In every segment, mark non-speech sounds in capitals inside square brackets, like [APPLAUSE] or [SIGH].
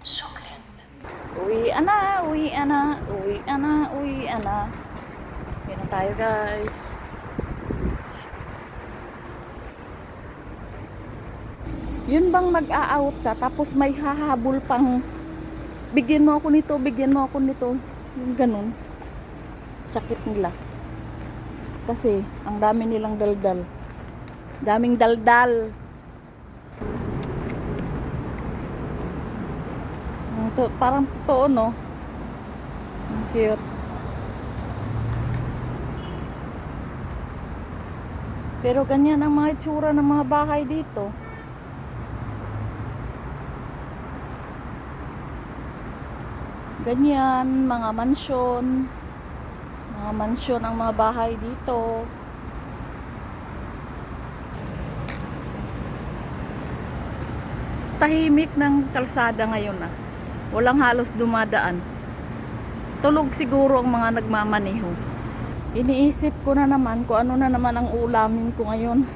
Suklin. Uwi na, uwi na, uwi na, uwi na. Uwi na tayo guys. Yun bang mag-a-out ka tapos may hahabol pang bigyan mo ako nito, bigyan mo ako nito. Yung ganun. Sakit nila. Kasi ang dami nilang daldal. Daming daldal. Ang to, parang totoo, no? Ang cute. Pero ganyan ang mga itsura ng mga bahay dito. Ganyan, mga mansyon. Mga mansyon ang mga bahay dito. Tahimik ng kalsada ngayon ah. Walang halos dumadaan. Tulog siguro ang mga nagmamaneho. Iniisip ko na naman kung ano na naman ang ulamin ko ngayon.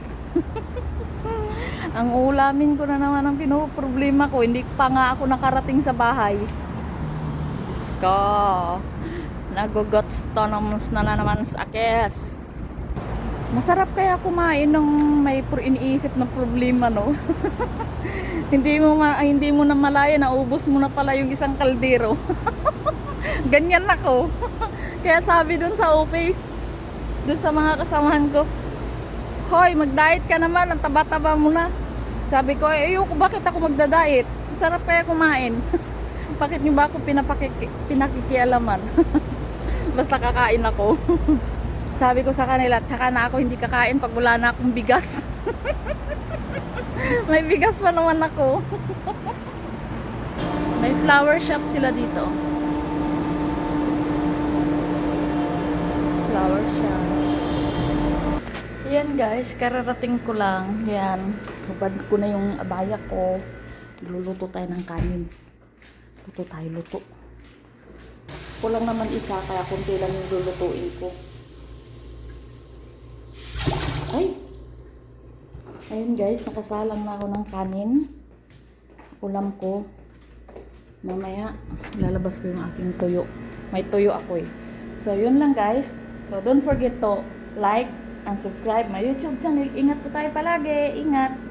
[LAUGHS] ang ulamin ko na naman ang pinoproblema ko. Hindi pa nga ako nakarating sa bahay. Ko. Nagugots to na naman sa akes. Masarap kaya kumain ng may pro- iniisip na problema, no? [LAUGHS] hindi mo ma- hindi mo na malaya naubos mo na pala yung isang kaldero. [LAUGHS] Ganyan ako. [LAUGHS] Kaya sabi dun sa office, dun sa mga kasamahan ko, Hoy, mag-diet ka naman, ang taba-taba mo na. Sabi ko, eh, ayoko, bakit ako magda-diet? Sarap kaya kumain. bakit niyo ba ako pinapakiki, pinakikialaman? Basta kakain ako. Sabi ko sa kanila, tsaka na ako hindi kakain pag wala na akong bigas. [LAUGHS] May bigas pa naman ako. [LAUGHS] May flower shop sila dito. Flower shop. Yan guys, kararating ko lang. Yan. Hubad ko na yung abaya ko. Luluto tayo ng kanin. Luto tayo, luto. Kulang naman isa, kaya kunti lang yung lulutuin ko. Ay! Ayun guys, nakasalang na ako ng kanin. Ulam ko. Mamaya, lalabas ko yung aking tuyo. May tuyo ako eh. So, yun lang guys. So, don't forget to like and subscribe my YouTube channel. Ingat po tayo palagi. Ingat!